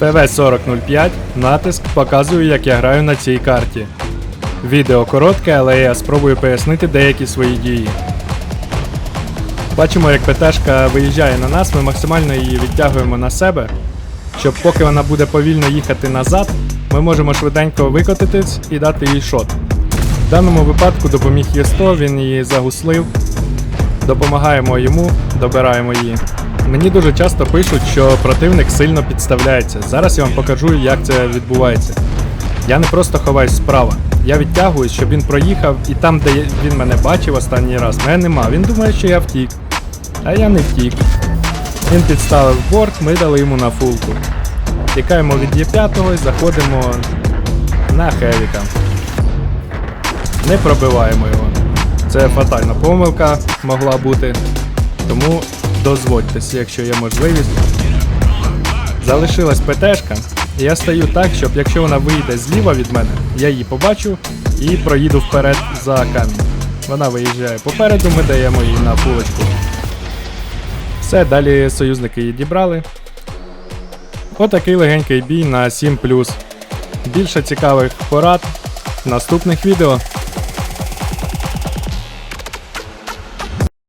ФВ-4005, натиск, показую, як я граю на цій карті. Відео коротке, але я спробую пояснити деякі свої дії. Бачимо, як ПТшка виїжджає на нас, ми максимально її відтягуємо на себе, щоб поки вона буде повільно їхати назад, ми можемо швиденько викотитись і дати їй шот. В даному випадку допоміг Є100, він її загуслив. Допомагаємо йому, добираємо її. Мені дуже часто пишуть, що противник сильно підставляється. Зараз я вам покажу, як це відбувається. Я не просто ховаюсь справа. Я відтягуюсь, щоб він проїхав, і там, де він мене бачив останній раз, мене нема. Він думає, що я втік. А я не втік. Він підставив борт, ми дали йому на фулку. Тікаємо від Є5 і заходимо на Хевіка. Не пробиваємо його. Це фатальна помилка могла бути. Тому дозвольтесь, якщо є можливість. Залишилась ПТшка, я стою так, щоб якщо вона вийде зліва від мене, я її побачу і проїду вперед за камінь. Вона виїжджає попереду, ми даємо їй на фулочку. Все, далі союзники її дібрали. Отакий легенький бій на 7. Більше цікавих порад в наступних відео.